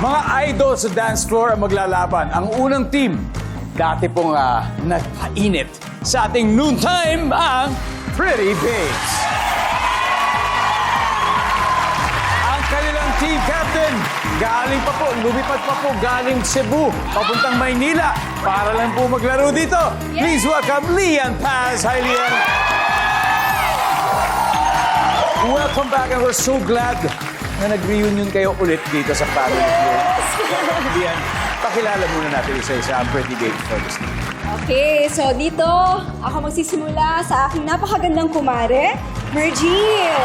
Mga idol sa dance floor ang maglalaban. Ang unang team, dati pong ah, nagpainit sa ating noontime ang Pretty Babes. Ang kanilang team captain, galing pa po, lumipad pa po galing Cebu, papuntang Maynila, para lang po maglaro dito. Please welcome Lian Paz. Hi, Lian. Welcome back and we're so glad na nag-reunion kayo ulit dito sa family feud. Lian, pakilala muna natin isa-isa ang Pretty Babes for this night. Okay, so dito, ako magsisimula sa aking napakagandang kumare, Mergine.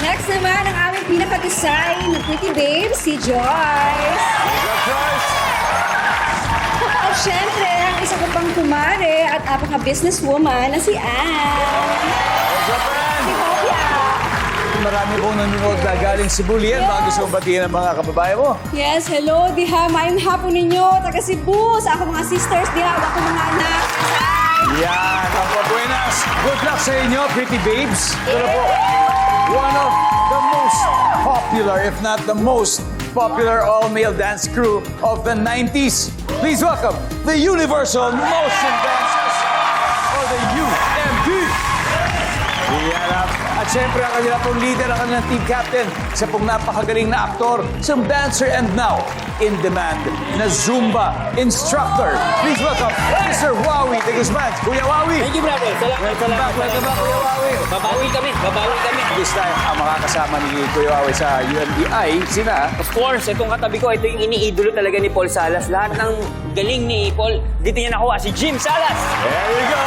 Next naman, ang aming pinakadesign na pretty babe, si Joyce. At syempre, ang isa ko pang kumare at napaka-businesswoman na si Anne. Si Hopia. Marami pong nanonood na galing Cebu, Lian. Baka gusto mong batiin ang mga kababayan mo. Yes, hello, diha. Mayong hapon ninyo. Taga Cebu. Sa ako mga sisters, diha. Ako mga anak. Yan, Papa Buenas. Good luck sa inyo, pretty babes. Pero po, one of the most popular, if not the most popular all-male dance crew of the 90s. Please welcome the Universal Motion Dancers At syempre, ang kanila pong leader, ang kanilang team captain, isa pong napakagaling na aktor, isang dancer and now in demand na Zumba instructor. Please welcome Mr. Wawi de Guzman. Kuya Wawi. Thank you, brother. Salamat, Welcome back, welcome back, Kuya Wawi. Babawi kami, babawi kami. This time, ang makakasama ni Kuya Wawi sa UMDI, sina Of course, itong katabi ko, ito yung iniidolo talaga ni Paul Salas. Lahat ng galing ni Paul, dito niya nakuha, si Jim Salas. There we go.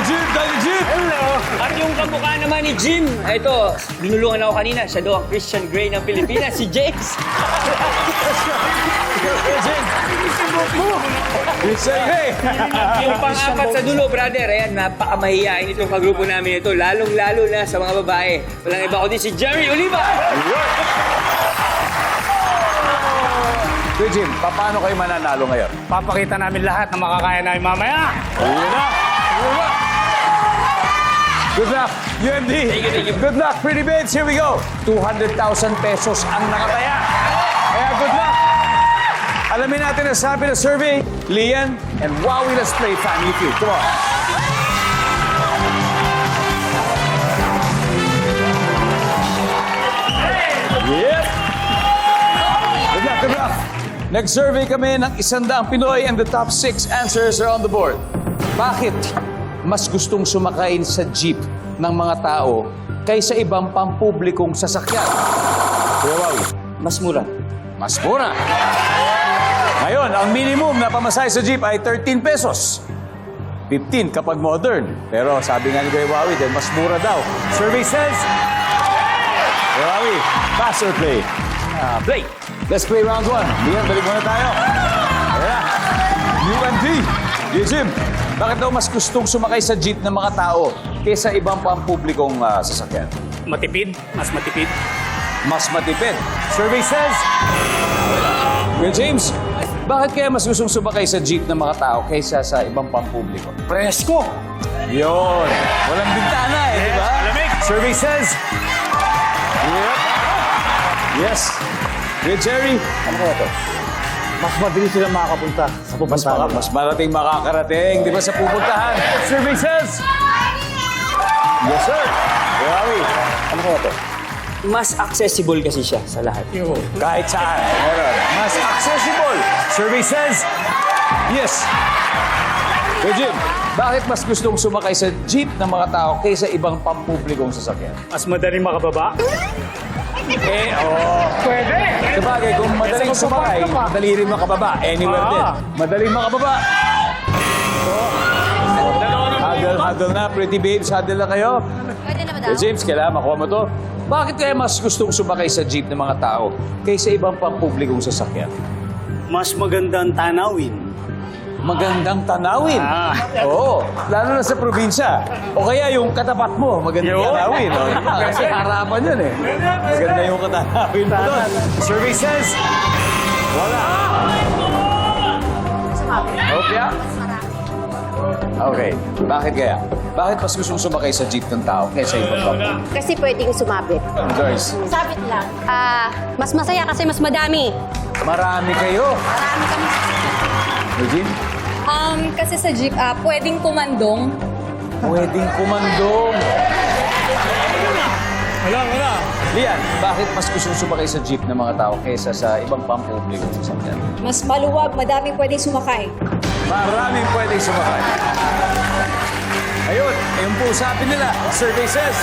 Jim, Daddy Jim. Hello! At yung kamukha naman ni Jim, ito, binulungan ako kanina, siya daw ang Christian Grey ng Pilipinas, si James. Jim. It's a hey. yung pang-apat sa dulo, brother, ayan, napakamahiyain itong kagrupo namin ito, lalong-lalo na sa mga babae. Walang iba kundi si Jerry Oliva. Kuya Jim, paano kayo mananalo ngayon? Papakita namin lahat na makakaya namin mamaya. Ayun na. Good luck, UMD. Thank you, thank you. Good luck, pretty babes. Here we go. 200,000 pesos ang nakataya. Kaya good luck. Alamin natin ang sabi ng survey, Lian and Wowie Let's Play Family Feud. Come on. Yep. Good luck, good luck. Nag-survey kami ng isandang Pinoy and the top six answers are on the board. Bakit mas gustong sumakain sa jeep ng mga tao kaysa ibang pampublikong sasakyan? Kuya Wawi, Mas mura. mas mura. Ngayon, ang minimum na pamasahe sa jeep ay 13 pesos. 15 kapag modern. Pero sabi nga ni Kuya Wawi, dahil mas mura daw. Survey says... Kuya Wawi, pass or play? Ah, play. Let's play round one. Liam, balik muna tayo. Yeah. UMD. Jim. Bakit daw mas gustong sumakay sa jeep ng mga tao kaysa ibang pampublikong ah, sasakyan? Matipid, mas matipid. Mas matipid. Survey says... Kuya James, bakit kaya mas gustong sumakay sa jeep ng mga tao kaysa sa ibang pampubliko? Presko. Yun. Walang bintana eh, di ba? lamig. Survey says... Yep. Yes. Kuya Jerry, ano kaya to? Mas mabilis sila makakapunta sa Mas, pupuntahan. maka, mas marating makakarating, di ba, sa pupuntahan? Survey says... Yes, sir. Grabe. Ano kaya to? Mas accessible kasi siya sa lahat. Kahit saan. Meron. Mas accessible. Says... Yes. Jim, bakit mas gustong sumakay sa jeep ng mga tao kaysa ibang pampublikong sasakyan? Mas madaling makababa. Eh, oo. Pwede. Sabagay, kung madaling sumakay, madali rin makababa. Anywhere Ah. din. Madaling makababa. Huddle, huddle na. Pretty babes, huddle na kayo. Pwede na ba Eh, James, kailangan makuha mo to. Bakit kaya mas gustong sumakay sa jeep ng mga tao kaysa ibang pampublikong sasakyan? Mas magandang tanawin. Magandang tanawin. Ah. Oo, lalo na sa probinsya. O kaya yung katapat mo, magandang Yun. tanawin. O, kasi harapan yun eh. Maganda yung katanawin mo doon. Survey says, wala. Hopya? Okay. Bakit kaya? Bakit mas gustong sumakay sa jeep ng tao kaysa ibang bangko? Kasi pwedeng sumabit. Joyce, Sabit lang. Ah, mas masaya kasi mas madami. marami kayo. Marami kami. Eugene, Um, kasi sa jeep, ah, pwedeng kumandong. pwedeng kumandong. Wala, wala. Lian, bakit mas gustong sumakay sa jeep ng mga tao kaysa sa ibang pampubliko sa sasakyan? Mas maluwag, madaming pwedeng sumakay. Maraming pwedeng sumakay. Ayun, ayun po sabi nila, survey says.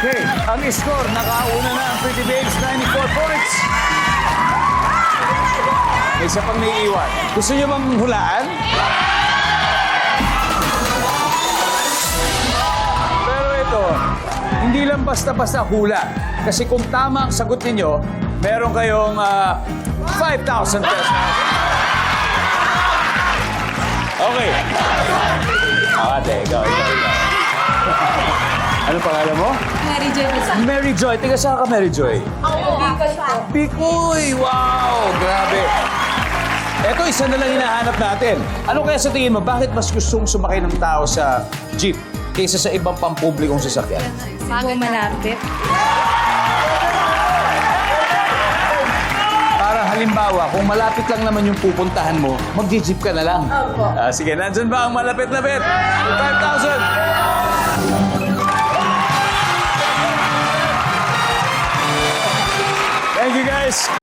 Okay, ang score, nakauna na ang Pretty Babes, 94 points. May isa pang naiiwan. Gusto niyo bang hulaan? Pero ito, hindi lang basta-basta hula. Kasi kung tama ang sagot ninyo, meron kayong ah, 5,000 pesos. Okay. Ate, ikaw, ikaw, ikaw. Ano pangalan mo? Mary Jo Rizal. Mary Joy. Tiga saan ka, Mary Joy? Bicol po. Bikoy! Wow! Grabe. Ito, isa na lang hinahanap natin. Ano kaya sa tingin mo, bakit mas gustong sumakay ng tao sa jeep kaysa sa ibang pampublikong sasakyan? Siguro malapit. Para halimbawa, kung malapit lang naman yung pupuntahan mo, mag-jeep ka na lang. Opo. Ah, sige, nandyan ba ang malapit-lapit? 5,000! Thank you guys.